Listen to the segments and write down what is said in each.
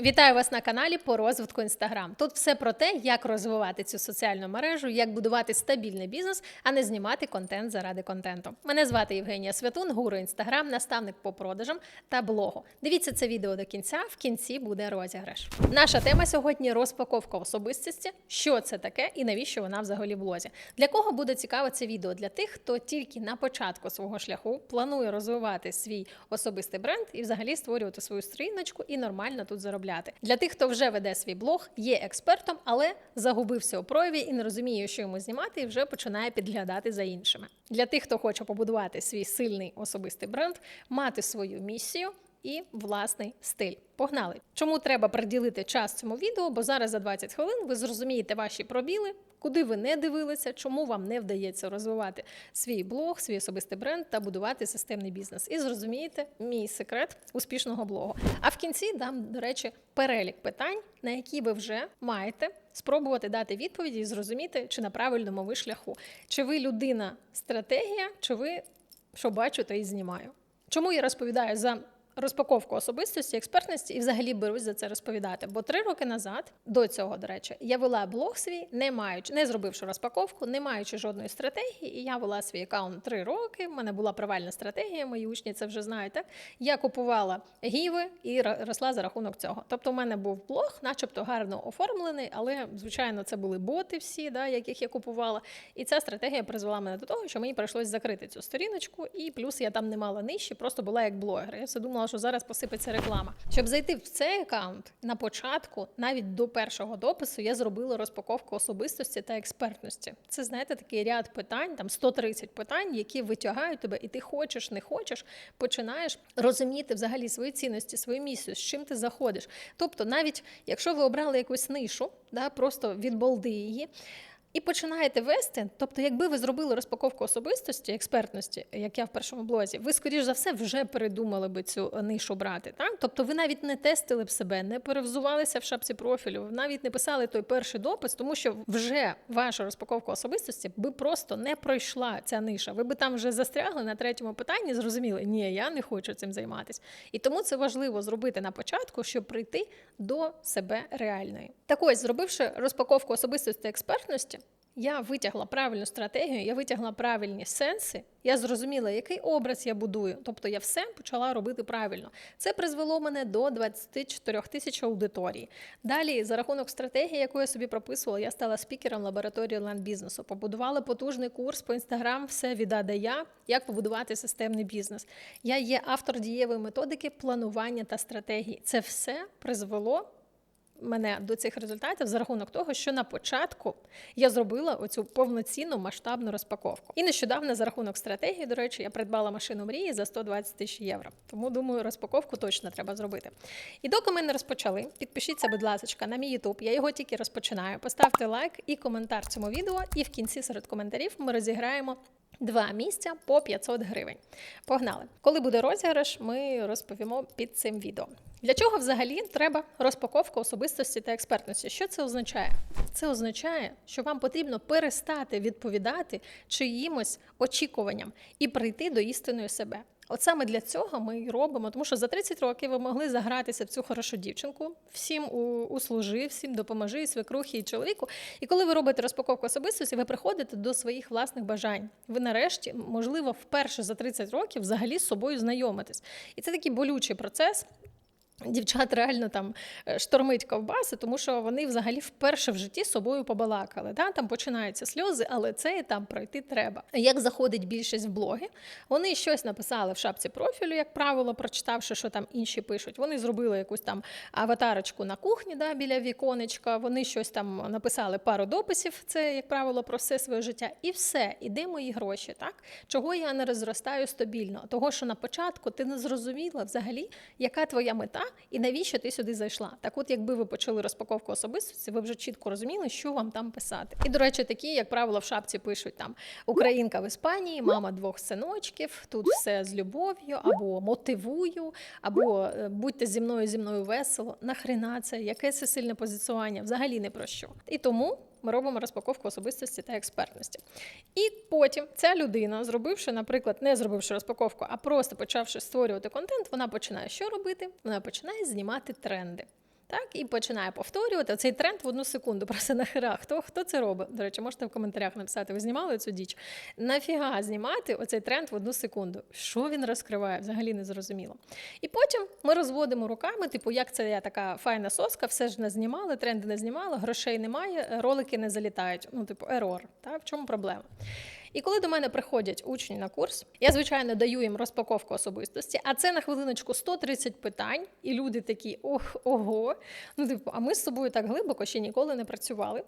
Вітаю вас на каналі по розвитку Інстаграм. Тут все про те, як розвивати цю соціальну мережу, як будувати стабільний бізнес, а не знімати контент заради контенту. Мене звати Євгенія Святун, гуру Інстаграм, наставник по продажам та блогу. Дивіться це відео до кінця. В кінці буде розіграш. Наша тема сьогодні розпаковка особистості. Що це таке і навіщо вона взагалі в блозі? Для кого буде цікаве це відео? Для тих, хто тільки на початку свого шляху планує розвивати свій особистий бренд і взагалі створювати свою сторіночку і нормально тут заробляти. Для тих, хто вже веде свій блог, є експертом, але загубився у прояві і не розуміє, що йому знімати, і вже починає підглядати за іншими. Для тих, хто хоче побудувати свій сильний особистий бренд, мати свою місію. І власний стиль. Погнали! Чому треба приділити час цьому відео? Бо зараз за 20 хвилин ви зрозумієте ваші пробіли, куди ви не дивилися, чому вам не вдається розвивати свій блог, свій особистий бренд та будувати системний бізнес. І зрозумієте мій секрет успішного блогу. А в кінці дам, до речі, перелік питань, на які ви вже маєте спробувати дати відповіді і зрозуміти, чи на правильному ви шляху, чи ви людина стратегія, чи ви що бачу, то і знімаю. Чому я розповідаю за розпаковку особистості, експертності і взагалі берусь за це розповідати. Бо три роки назад, до цього, до речі, я вела блог свій, не маючи, не зробивши розпаковку, не маючи жодної стратегії. І я вела свій аккаунт три роки. У мене була провальна стратегія, мої учні це вже знають. Так я купувала гіви і росла за рахунок цього. Тобто, у мене був блог, начебто гарно оформлений, але звичайно це були боти всі, да, яких я купувала. І ця стратегія призвела мене до того, що мені прийшлось закрити цю сторіночку, і плюс я там не мала нижче, просто була як блогер. Я все думала, що зараз посипеться реклама. Щоб зайти в цей аккаунт на початку, навіть до першого допису, я зробила розпаковку особистості та експертності. Це знаєте такий ряд питань, там 130 питань, які витягають тебе, і ти хочеш, не хочеш, починаєш розуміти взагалі свої цінності, свою місію, з чим ти заходиш. Тобто, навіть якщо ви обрали якусь нишу, да, просто від балди її. І починаєте вести. Тобто, якби ви зробили розпаковку особистості, експертності, як я в першому блозі, ви, скоріш за все, вже передумали би цю нишу брати. Так? Тобто, ви навіть не тестили б себе, не перевзувалися в шапці профілю, навіть не писали той перший допис, тому що вже ваша розпаковка особистості би просто не пройшла ця ниша. Ви би там вже застрягли на третьому питанні, зрозуміли, ні, я не хочу цим займатися. І тому це важливо зробити на початку, щоб прийти до себе реальної. Так ось, зробивши розпаковку особистості експертності. Я витягла правильну стратегію, я витягла правильні сенси, я зрозуміла, який образ я будую. Тобто я все почала робити правильно. Це призвело мене до 24 тисяч аудиторій. Далі, за рахунок стратегії, яку я собі прописувала, я стала спікером лабораторії онлайн-бізнесу. Побудувала потужний курс по інстаграм, все від А Я, як побудувати системний бізнес. Я є автор дієвої методики планування та стратегії. Це все призвело мене до цих результатів за рахунок того, що на початку я зробила оцю повноцінну масштабну розпаковку. І нещодавно за рахунок стратегії, до речі, я придбала машину мрії за 120 тисяч євро. Тому думаю, розпаковку точно треба зробити. І доки ми не розпочали, підпишіться, будь ласка, на мій YouTube, Я його тільки розпочинаю. Поставте лайк і коментар цьому відео. І в кінці серед коментарів ми розіграємо. Два місця по 500 гривень. Погнали! Коли буде розіграш, ми розповімо під цим відео. Для чого взагалі треба розпаковка особистості та експертності? Що це означає? Це означає, що вам потрібно перестати відповідати чиїмось очікуванням і прийти до істинної себе. От саме для цього ми і робимо, тому що за 30 років ви могли загратися в цю хорошу дівчинку, всім услужи, всім допоможи, і свекрухі, і чоловіку. І коли ви робите розпаковку особистості, ви приходите до своїх власних бажань. Ви нарешті, можливо, вперше за 30 років взагалі з собою знайомитесь. І це такий болючий процес. Дівчат реально там е, штормить ковбаси, тому що вони взагалі вперше в житті собою побалакали. Да? Там починаються сльози, але цей етап пройти треба. Як заходить більшість в блоги, вони щось написали в шапці профілю, як правило, прочитавши, що там інші пишуть. Вони зробили якусь там аватарочку на кухні да, біля віконечка. Вони щось там написали пару дописів. Це, як правило, про все своє життя. І все, і де мої гроші. Так чого я не розростаю стабільно? Того, що на початку ти не зрозуміла взагалі, яка твоя мета і навіщо ти сюди зайшла. Так, от, якби ви почали розпаковку особистості, ви вже чітко розуміли, що вам там писати. І, до речі, такі, як правило, в шапці пишуть там Українка в Іспанії, мама двох синочків, тут все з любов'ю, або мотивую, або е, будьте зі мною зі мною весело. Нахрена це, яке це сильне позиціонування? Взагалі не про що. І тому ми робимо розпаковку особистості та експертності. І потім ця людина, зробивши, наприклад, не зробивши розпаковку, а просто почавши створювати контент, вона починає що робити? Вона починає знімати тренди. Так, і починає повторювати цей тренд в одну секунду. Просто нахера. Хто, хто це робить? До речі, можете в коментарях написати, ви знімали цю діч? Нафіга знімати оцей тренд в одну секунду? Що він розкриває? Взагалі не зрозуміло. І потім ми розводимо руками, типу, як це я така файна соска, все ж не знімали, тренди не знімали, грошей немає, ролики не залітають. Ну, типу, ерор. Так? В чому проблема? І коли до мене приходять учні на курс, я звичайно даю їм розпаковку особистості, а це на хвилиночку 130 питань, і люди такі ох, ого. Ну, типу, а ми з собою так глибоко ще ніколи не працювали.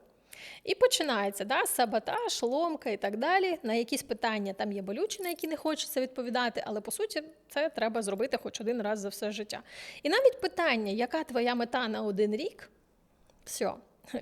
І починається да, саботаж, ломка і так далі. На якісь питання там є болючі, на які не хочеться відповідати, але по суті це треба зробити хоч один раз за все життя. І навіть питання, яка твоя мета на один рік, все.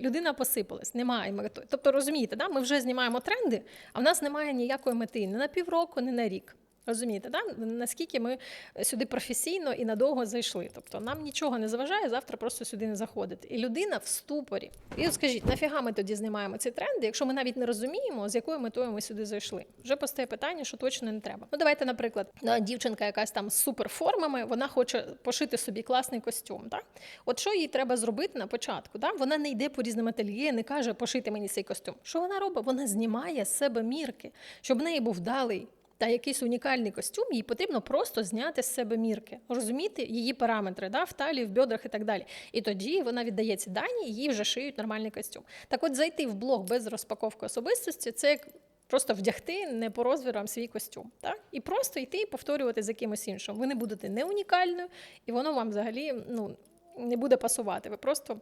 Людина посипалась, немає мети. Тобто, розумієте, да? ми вже знімаємо тренди, а в нас немає ніякої мети ні на півроку, ні на рік. Розумієте, да? наскільки ми сюди професійно і надовго зайшли. Тобто нам нічого не заважає завтра просто сюди не заходити. І людина в ступорі. І от скажіть, нафіга ми тоді знімаємо ці тренди, якщо ми навіть не розуміємо, з якою метою ми сюди зайшли. Вже постає питання, що точно не треба. Ну давайте, наприклад, дівчинка якась там з суперформами, вона хоче пошити собі класний костюм. Так? От що їй треба зробити на початку? Так? Вона не йде по різним ательє, не каже, пошити мені цей костюм. Що вона робить? Вона знімає з себе мірки, щоб в неї був вдалий та якийсь унікальний костюм, їй потрібно просто зняти з себе мірки, розуміти її параметри, да, в талії, в бедрах і так далі. І тоді вона віддає дані, і їй вже шиють нормальний костюм. Так от зайти в блог без розпаковки особистості це як. Просто вдягти не по розмірам свій костюм, так і просто йти і повторювати за кимось іншим. Ви не будете не унікальною, і воно вам взагалі ну не буде пасувати. Ви просто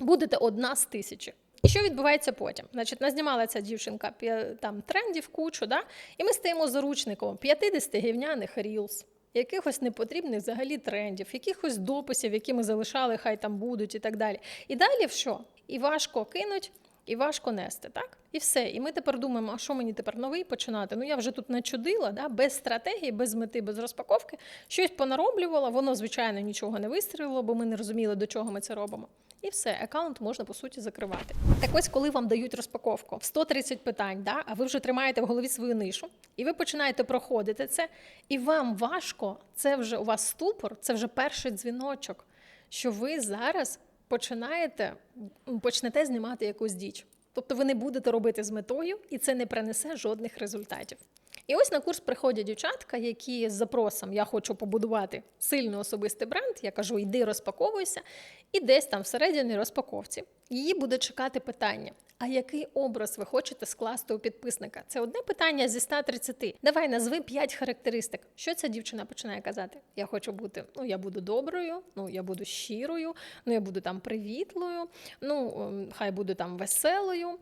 будете одна з тисячі. І що відбувається потім? Значить, назнімала ця дівчинка там трендів кучу, да? і ми стаємо заручником 50 гівняних рілз, якихось непотрібних взагалі трендів, якихось дописів, які ми залишали, хай там будуть і так далі. І далі що? І важко кинуть. І важко нести, так? І все. І ми тепер думаємо, а що мені тепер новий починати? Ну я вже тут начудила, да? без стратегії, без мети, без розпаковки, щось понароблювала, воно, звичайно, нічого не вистрілило, бо ми не розуміли, до чого ми це робимо. І все, аккаунт можна по суті закривати. Так ось, коли вам дають розпаковку в 130 питань, да, а ви вже тримаєте в голові свою нишу, і ви починаєте проходити це, і вам важко, це вже у вас ступор, це вже перший дзвіночок, що ви зараз починаєте почнете знімати якусь діч. Тобто ви не будете робити з метою, і це не принесе жодних результатів. І ось на курс приходять дівчатка, які з запросом я хочу побудувати сильний особистий бренд. Я кажу, йди розпаковуйся, і десь там всередині розпаковці її буде чекати питання: а який образ ви хочете скласти у підписника? Це одне питання зі 130. Давай назви 5 характеристик. Що ця дівчина починає казати? Я хочу бути, ну я буду доброю, ну я буду щирою, ну я буду там привітлою, ну ем, хай буду там веселою,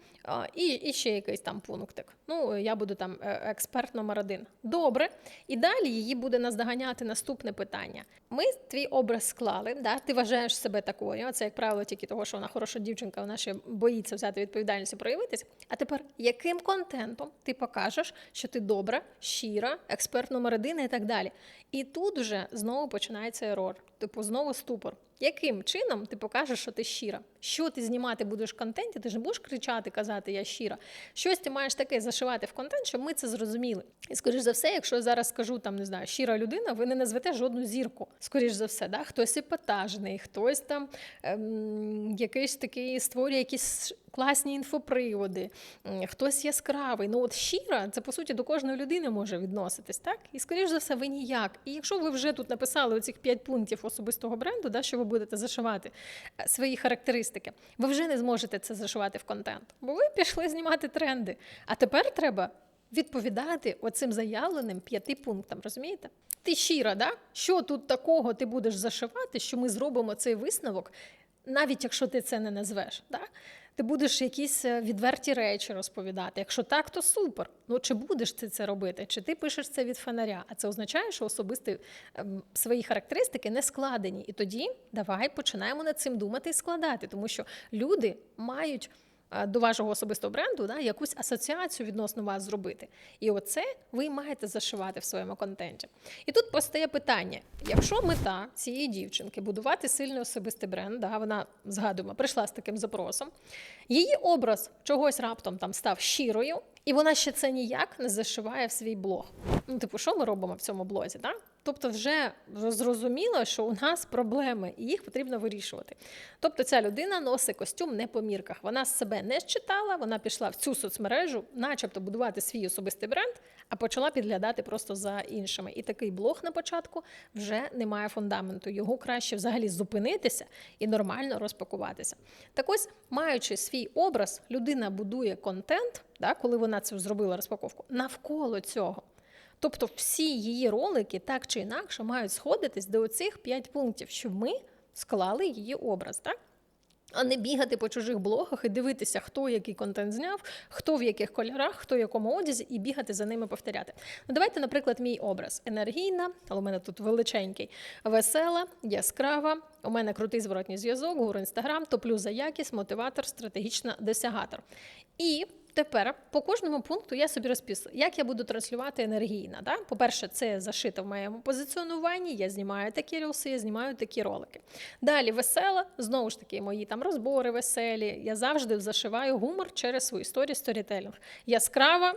і і ще якийсь там пунктик. Ну я буду там е, експерт номер один. Добре. І далі її буде наздоганяти наступне питання. Ми твій образ склали, да? ти вважаєш себе такою. Це, як правило, тільки того, що вона хороша дівчинка, вона ще боїться взяти відповідальність і проявитись. А тепер яким контентом ти покажеш, що ти добра, щира, експерт номер один і так далі. І тут вже знову починається ерор, типу знову ступор. Яким чином ти покажеш, що ти щира? Що ти знімати будеш в контенті? Ти ж не будеш кричати, казати Я щира. Щось ти маєш таке зашивати в контент, щоб ми це зрозуміли. І скоріш за все, якщо я зараз скажу там, не знаю, щира людина, ви не назвете жодну зірку. Скоріш за все, да? хтось епатажний, хтось там ем, якийсь такий створює якісь класні інфоприводи, хтось яскравий. Ну от щира, це по суті до кожної людини може відноситись, так? І скоріш за все, ви ніяк. І якщо ви вже тут написали оцих п'ять пунктів особистого бренду, да, що ви будете зашивати е, свої характеристики, ви вже не зможете це зашивати в контент, бо ви пішли знімати тренди. А тепер треба. Відповідати оцим заявленим п'яти пунктам, розумієте? Ти щира, да? що тут такого ти будеш зашивати, що ми зробимо цей висновок, навіть якщо ти це не назвеш. Да? Ти будеш якісь е, відверті речі розповідати. Якщо так, то супер. Ну чи будеш ти це робити? Чи ти пишеш це від фонаря? А це означає, що особисті ем, свої характеристики не складені. І тоді давай починаємо над цим думати і складати, тому що люди мають. Е, до вашого особистого бренду да, якусь асоціацію відносно вас зробити. І оце ви маєте зашивати в своєму контенті. І тут постає питання: якщо мета цієї дівчинки будувати сильний особистий бренд, да, вона згадуємо, прийшла з таким запросом, її образ чогось раптом там став щирою, і вона ще це ніяк не зашиває в свій блог. Ну, типу, що ми робимо в цьому блозі? Да? Тобто, вже зрозуміло, що у нас проблеми, і їх потрібно вирішувати. Тобто, ця людина носить костюм не по мірках. Вона себе не считала, вона пішла в цю соцмережу, начебто будувати свій особистий бренд, а почала підглядати просто за іншими. І такий блог на початку вже не має фундаменту. Його краще взагалі зупинитися і нормально розпакуватися. Так ось, маючи свій образ, людина будує контент, да, коли вона це зробила розпаковку, навколо цього. Тобто всі її ролики так чи інакше мають сходитись до оцих 5 пунктів, щоб ми склали її образ, так? А не бігати по чужих блогах і дивитися, хто який контент зняв, хто в яких кольорах, хто в якому одязі, і бігати за ними повторяти. Ну, давайте, наприклад, мій образ енергійна, але у мене тут величенький, весела, яскрава. У мене крутий зворотній зв'язок, гуру інстаграм, топлю за якість, мотиватор, стратегічна досягатор. І Тепер по кожному пункту я собі розписую, як я буду транслювати енергійно. Да? По-перше, це зашито в моєму позиціонуванні. Я знімаю такі рілси, я знімаю такі ролики. Далі весела, знову ж таки, мої там розбори веселі. Я завжди зашиваю гумор через свою історію сторітелінг. Яскрава,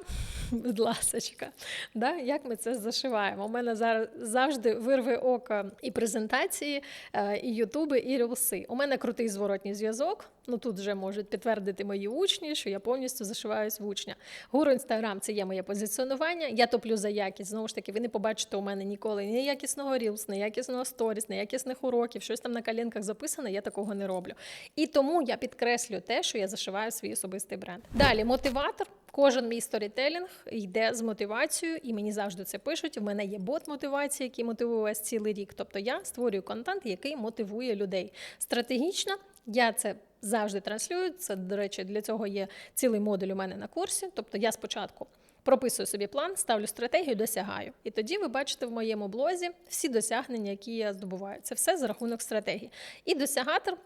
будь ласочка, да? як ми це зашиваємо? У мене зараз завжди вирве око і презентації, е, і ютуби, і рілси. У мене крутий зворотній зв'язок. Ну тут вже можуть підтвердити мої учні, що я повністю зашиваюсь в учня. Гуру інстаграм це є моє позиціонування. Я топлю за якість. Знову ж таки, ви не побачите у мене ніколи ні якісного рілс, ні якісного сторіс, ні якісних уроків, щось там на калінках записано, я такого не роблю. І тому я підкреслю те, що я зашиваю свій особистий бренд. Далі мотиватор. Кожен мій сторітелінг йде з мотивацією, і мені завжди це пишуть. У мене є бот мотивації, який мотивує вас цілий рік. Тобто я створюю контент, який мотивує людей. Стратегічно я це завжди транслюю. До речі, для цього є цілий модуль у мене на курсі. Тобто я спочатку. Прописую собі план, ставлю стратегію, досягаю. І тоді ви бачите в моєму блозі всі досягнення, які я здобуваю. Це все за рахунок стратегії. І досягатор,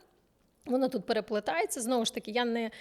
воно тут переплетається. Знову ж таки, я не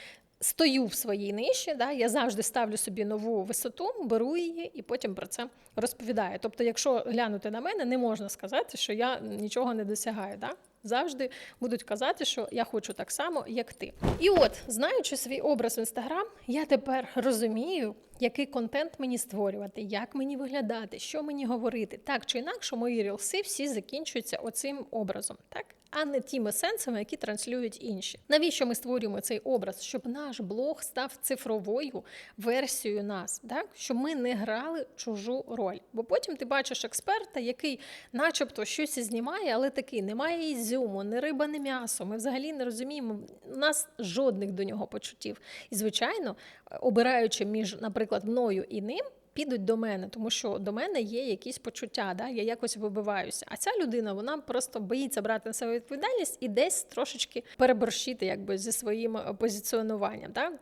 стою в своїй ниші, да, я завжди ставлю собі нову висоту, беру її і потім про це розповідаю. Тобто, якщо глянути на мене, не можна сказати, що я нічого не досягаю. Да? Завжди будуть казати, що я хочу так само, як ти. І от, знаючи свій образ в інстаграм, я тепер розумію, який контент мені створювати, як мені виглядати, що мені говорити. Так чи інакше, мої рілси всі закінчуються оцим образом, так? А не тими сенсами, які транслюють інші. Навіщо ми створюємо цей образ? Щоб наш блог став цифровою версією нас, так? щоб ми не грали чужу роль. Бо потім ти бачиш експерта, який, начебто, щось знімає, але такий немає ізюму, не риба, не м'ясо. Ми взагалі не розуміємо. Нас жодних до нього почуттів. І, звичайно, обираючи між, наприклад, мною і ним. Підуть до мене, тому що до мене є якісь почуття, да? я якось вибиваюся. А ця людина вона просто боїться брати на себе відповідальність і десь трошечки переборщити якби зі своїм позиціонуванням. Да?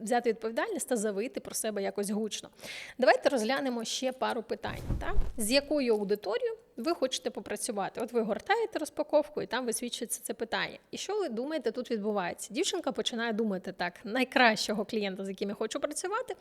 Взяти відповідальність та завити про себе якось гучно. Давайте розглянемо ще пару питань. Да? З якою аудиторією ви хочете попрацювати. От ви гортаєте розпаковку, і там висвічується це питання. І що ви думаєте, тут відбувається? Дівчинка починає думати так, найкращого клієнта, з яким я хочу працювати,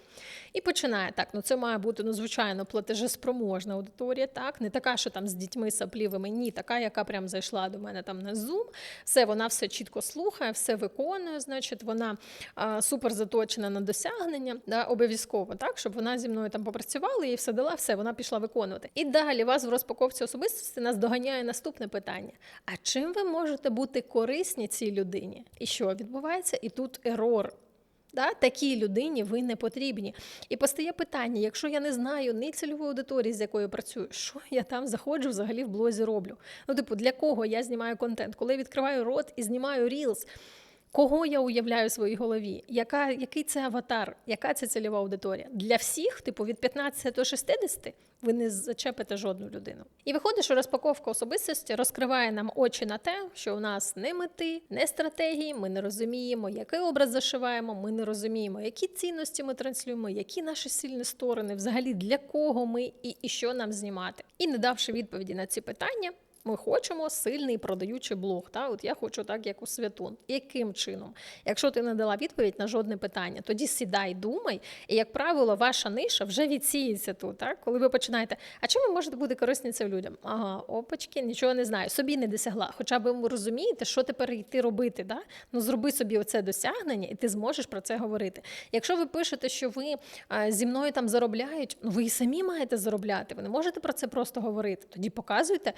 і починає так. Ну це має бути ну, звичайно платежеспроможна аудиторія, так не така, що там з дітьми саплівими, ні, така, яка прям зайшла до мене там на Zoom, все вона все чітко слухає, все виконує. Значить, вона а, супер заточена на досягнення, да, обов'язково так, щоб вона зі мною там попрацювала і все дала, все вона пішла виконувати. І далі вас в розпаковці особистості нас доганяє наступне питання: а чим ви можете бути корисні цій людині? І що відбувається? І тут ерор. Да? Такій людині ви не потрібні. І постає питання: якщо я не знаю ні цільової аудиторії, з якою працюю, що я там заходжу взагалі в блозі роблю? Ну, типу, для кого я знімаю контент? Коли я відкриваю рот і знімаю рілс, Кого я уявляю в своїй голові? Яка, Який це аватар? Яка це цільова аудиторія? Для всіх, типу, від 15 до 60 ви не зачепите жодну людину. І виходить, що розпаковка особистості розкриває нам очі на те, що у нас не мети, не стратегії. Ми не розуміємо, який образ зашиваємо. Ми не розуміємо, які цінності ми транслюємо, які наші сильні сторони, взагалі для кого ми і, і що нам знімати. І не давши відповіді на ці питання Ми хочемо сильний продаючий блог. Та? От я хочу так, як у Святун. Яким чином? Якщо ти не дала відповідь на жодне питання, тоді сідай, думай, і, як правило, ваша ниша вже відсіється тут. Так? Коли ви починаєте, а чому можете бути корисні цим людям? Ага, опачки, нічого не знаю, собі не досягла. Хоча ви розумієте, що тепер йти робити. Да? Ну зроби собі оце досягнення, і ти зможеш про це говорити. Якщо ви пишете, що ви зі мною там заробляють, ну ви і самі маєте заробляти. Ви не можете про це просто говорити. Тоді показуйте,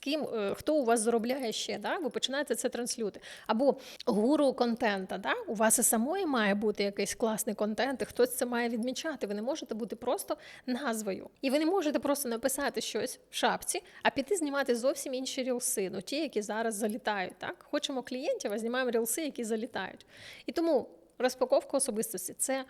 ким е, хто у вас заробляє ще. Да? Ви починаєте це транслювати. Або гуру контента. Да? У вас і самої має бути якийсь класний контент, і хтось це має відмічати. Ви не можете бути просто назвою. І ви не можете просто написати щось в шапці, а піти знімати зовсім інші рілси, ну ті, які зараз залітають. Так? Хочемо клієнтів, а знімаємо рілси, які залітають. І тому розпаковка особистості це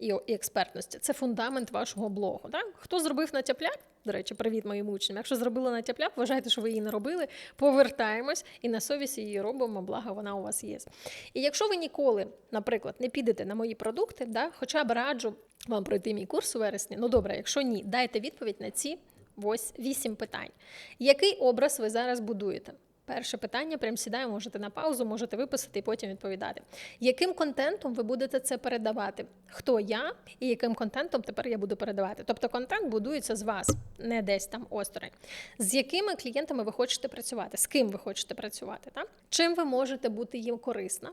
і, експертності. Це фундамент вашого блогу. Так? Хто зробив натяпляк? До речі, привіт моїм учням. Якщо зробили натяпляк, вважайте, що ви її не робили. Повертаємось і на совісті її робимо, благо вона у вас є. І якщо ви ніколи, наприклад, не підете на мої продукти, да, хоча б раджу вам пройти мій курс у вересні. Ну добре, якщо ні, дайте відповідь на ці ось вісім питань. Який образ ви зараз будуєте? Перше питання, прям сідаю, можете на паузу, можете виписати і потім відповідати. Яким контентом ви будете це передавати? Хто я і яким контентом тепер я буду передавати? Тобто контент будується з вас, не десь там осторонь. З якими клієнтами ви хочете працювати? З ким ви хочете працювати? Так? Чим ви можете бути їм корисна?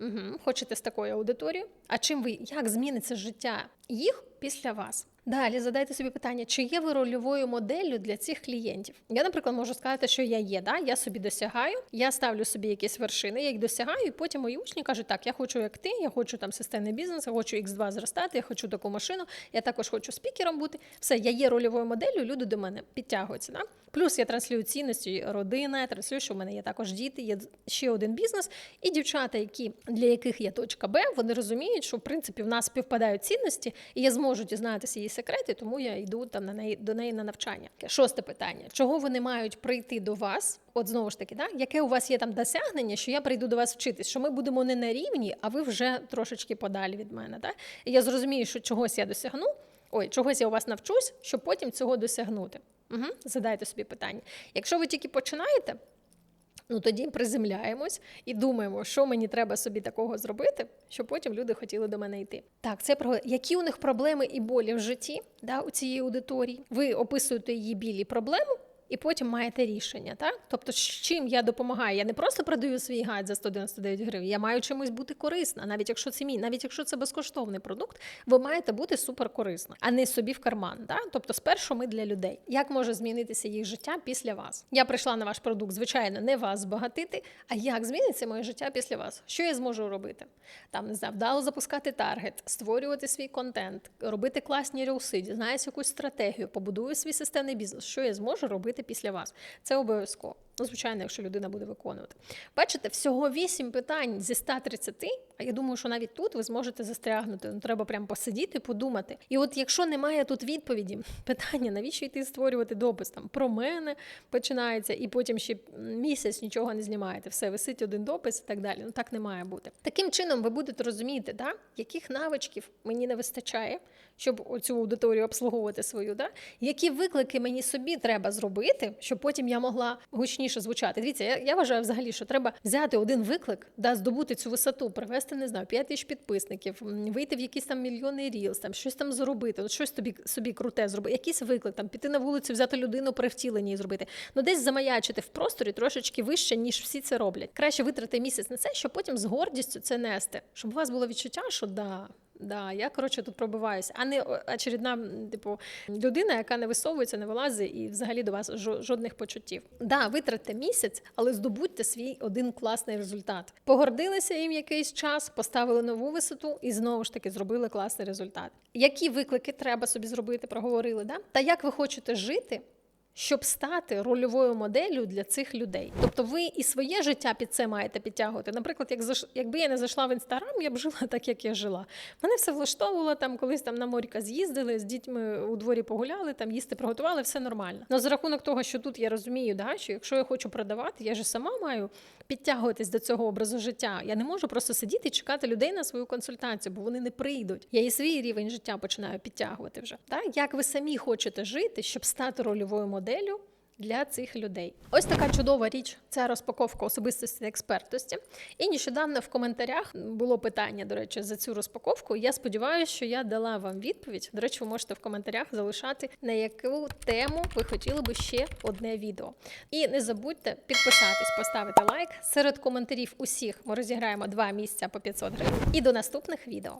Угу. Хочете з такою аудиторією? А чим ви як зміниться життя їх після вас? Далі задайте собі питання, чи є ви рольовою моделлю для цих клієнтів? Я, наприклад, можу сказати, що я є. Да? Я собі досягаю, я ставлю собі якісь вершини, я їх досягаю, і потім мої учні кажуть, так, я хочу як ти, я хочу там системний бізнес, я хочу X2 зростати, я хочу таку машину, я також хочу спікером бути. Все, я є рольовою моделлю, люди до мене підтягуються. Да? Плюс я транслюю цінності родина, я транслюю, що в мене є також діти, є ще один бізнес. І дівчата, які для яких є точка Б, вони розуміють, що в принципі в нас співпадають цінності, і я зможу дізнатися її секрети, тому я йду там на неї до неї на навчання. Шосте питання: чого вони мають прийти до вас? От знову ж таки, да? яке у вас є там досягнення, що я прийду до вас вчитись, що ми будемо не на рівні, а ви вже трошечки подалі від мене. Да? І я зрозумію, що чогось я досягну. Ой, чогось я у вас навчусь, щоб потім цього досягнути. Угу. Задайте собі питання. Якщо ви тільки починаєте, ну тоді приземляємось і думаємо, що мені треба собі такого зробити, щоб потім люди хотіли до мене йти. Так, це про які у них проблеми і болі в житті да, у цієї аудиторії. Ви описуєте її білі проблему. І потім маєте рішення, так? Тобто, з чим я допомагаю? Я не просто продаю свій гайд за 199 гривень, я маю чимось бути корисна, навіть якщо це мій, навіть якщо це безкоштовний продукт, ви маєте бути суперкорисна, а не собі в карман. Так? Тобто, спершу ми для людей. Як може змінитися їх життя після вас? Я прийшла на ваш продукт, звичайно, не вас збагатити, а як зміниться моє життя після вас? Що я зможу робити? Там не знаю, вдало запускати таргет, створювати свій контент, робити класні рілси, дізнаюся якусь стратегію, побудую свій системний бізнес. Що я зможу робити? Після вас. Це обов'язково. Ну, звичайно, якщо людина буде виконувати. Бачите, всього 8 питань зі 130, а я думаю, що навіть тут ви зможете застрягнути. Ну, треба прям посидіти, подумати. І от якщо немає тут відповіді, питання, навіщо йти створювати допис там про мене починається, і потім ще місяць нічого не знімаєте. Все, висить один допис і так далі. Ну так не має бути. Таким чином, ви будете розуміти, да, яких навичків мені не вистачає, щоб оцю аудиторію обслуговувати свою, да? які виклики мені собі треба зробити, щоб потім я могла гучніше звучати. Дивіться, я, я вважаю взагалі, що треба взяти один виклик, да, здобути цю висоту, привести, не знаю, 5 тисяч підписників, вийти в якийсь там мільйонний рілс, там щось там зробити, от щось тобі собі круте зробити, якийсь виклик, там піти на вулицю, взяти людину при втіленні і зробити. Ну десь замаячити в просторі трошечки вище, ніж всі це роблять. Краще витрати місяць на це, щоб потім з гордістю це нести, щоб у вас було відчуття, що да. Да, я коротше тут пробиваюся, а не очередна, типу, людина, яка не висовується, не вилазить і взагалі до вас жодних почуттів. Да, витратьте місяць, але здобудьте свій один класний результат. Погордилися їм якийсь час, поставили нову висоту і знову ж таки зробили класний результат. Які виклики треба собі зробити? Проговорили, да? Та як ви хочете жити? Щоб стати рольовою моделлю для цих людей. Тобто ви і своє життя під це маєте підтягувати. Наприклад, як заш... якби я не зайшла в інстаграм, я б жила так, як я жила. Мене все влаштовувало там, колись там на моріка з'їздили, з дітьми у дворі погуляли, там їсти приготували, все нормально. Но за рахунок того, що тут я розумію, да, що якщо я хочу продавати, я ж сама маю підтягуватись до цього образу життя. Я не можу просто сидіти і чекати людей на свою консультацію, бо вони не прийдуть. Я і свій рівень життя починаю підтягувати вже. Так? Як ви самі хочете жити, щоб стати рольовою моделлю? для цих людей. Ось така чудова річ це розпаковка особистості та експертності. І нещодавно в коментарях було питання, до речі, за цю розпаковку. Я сподіваюся, що я дала вам відповідь. До речі, ви можете в коментарях залишати на яку тему ви хотіли би ще одне відео. І не забудьте підписатись, поставити лайк. Серед коментарів усіх ми розіграємо два місця по 500 гривень. І до наступних відео.